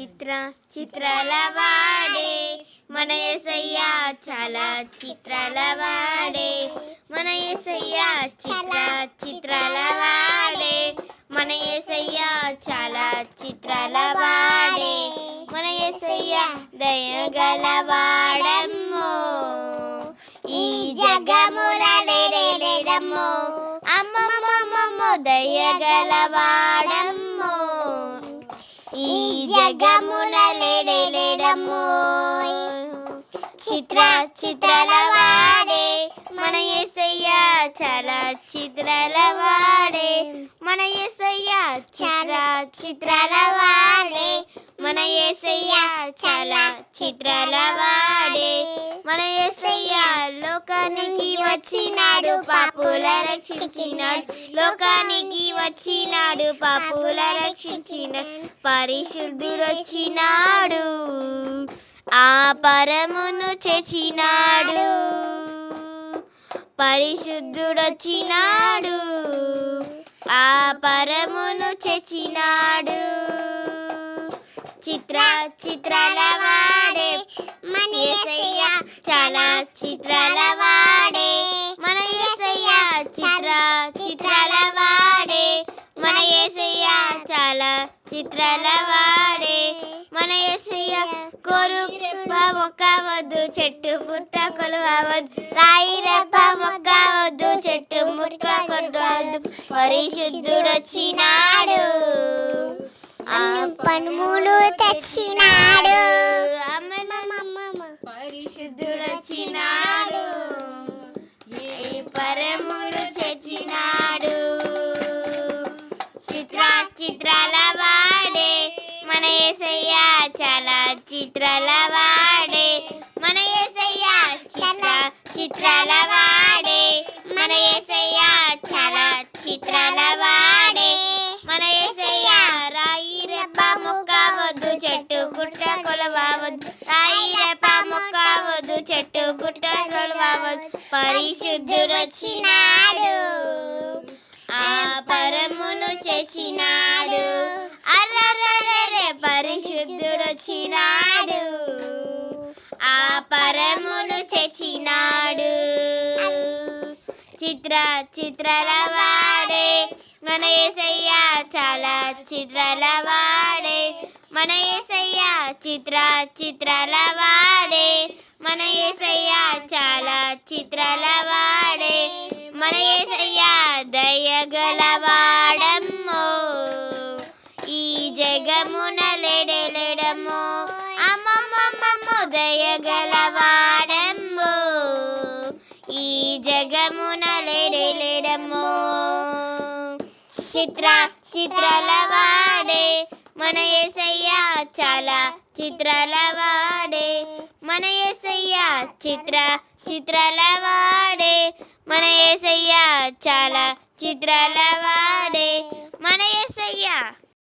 చిత్ర చిత్రాల వాడే మన ఎసయ్య చాలా చిత్రాల వాడే మన ఎసయ్య చిత్ర చిత్రాల వాడే మన ఎసయ్య చాలా చిత్రాల వాడే మన ఎసయ్య దయగల వాడమ్మో ఈ జగముల లేడమ్మో అమ్మమ్మమ్మమ్మో జగముల లేడమ్మో చిత్ర చిత్రల వాడే మన ఎసయ్య చాలా చిత్రాల వాడే. మన ఎసయ్య చాలా చిత్రాల వాడే. మన ఏసయ్య చాలా చిత్రాల వాడే. మన ఏసయ్య లోకానికి వచ్చినాడు పాపుల రక్షించినాడు. లోకానికి వచ్చినాడు పాపుల రక్షించినాడు. పరిశుద్ధుడు వచ్చినాడు ఆ పరమును చేసినాడు పరిశుద్ధుడు వచ్చినాడు ఆ పరమును చెచ్చినాడు చిత్ర చిత్రాల వాడే మన యేసయ్య చాలా చిత్రాల వాడే మన యేసయ్య చిత్ర చిత్రాల వాడే మన యేసయ్య చాలా చిత్రాల వాడే యేసయ్య కోరు రెప్ప మొక్క వద్దు చెట్టు పుట్ట కొలవద్దు రాయి రెప్ప మొక్క వద్దు చెట్టు ముట్ట పనుములు తెచ్చినాడు. పరిశుద్ధుడు వచ్చినాడు ఏ పరముడు తెచ్చినాడు. చిత్ర చిత్రాల వాడే మన ఏసయ్య చాలా చిత్రాల వాడే మన ఏసయ్య చాలా చిత్రాల వాడే మన ఏసయ్య చాలా చిత్రాల వాడే మన ఏసయ్య రాయి రెప్ప మొక్క వద్దు చెట్టు గుట్ట కొలవద్దు రాయి రెప్ప మొక్క వద్దు చెట్టు గుట్ట కొలవద్దు పరిశుద్ధుడు వచ్చినాడు ఆ పరమును చేసినాడు అర్రర్రర్రే పరిశుద్ధుడు వచ్చినాడు వరమును చేసినాడు చిత్ర చిత్రాల వాడే మన ఏసయ్య చాలా చిత్రాల వాడే. మన ఏసయ్య చిత్ర చిత్రాల వాడే. మన ఏసయ్య చాలా చిత్రాల వాడే. మన ఏసయ్య దయగల వాడమ్మో. ఈ జగమున లెడెలెడమో అమ్మమ్మమ్మ దయగల లేడే చిత్ర చిత్రాల వాడే మన ఏసయ్య చాలా చిత్రాల వాడే. మన ఏసయ్య చిత్ర చిత్రాల వాడే. మన ఏసయ్య చాలా చిత్రాల వాడే. మన ఏసయ్య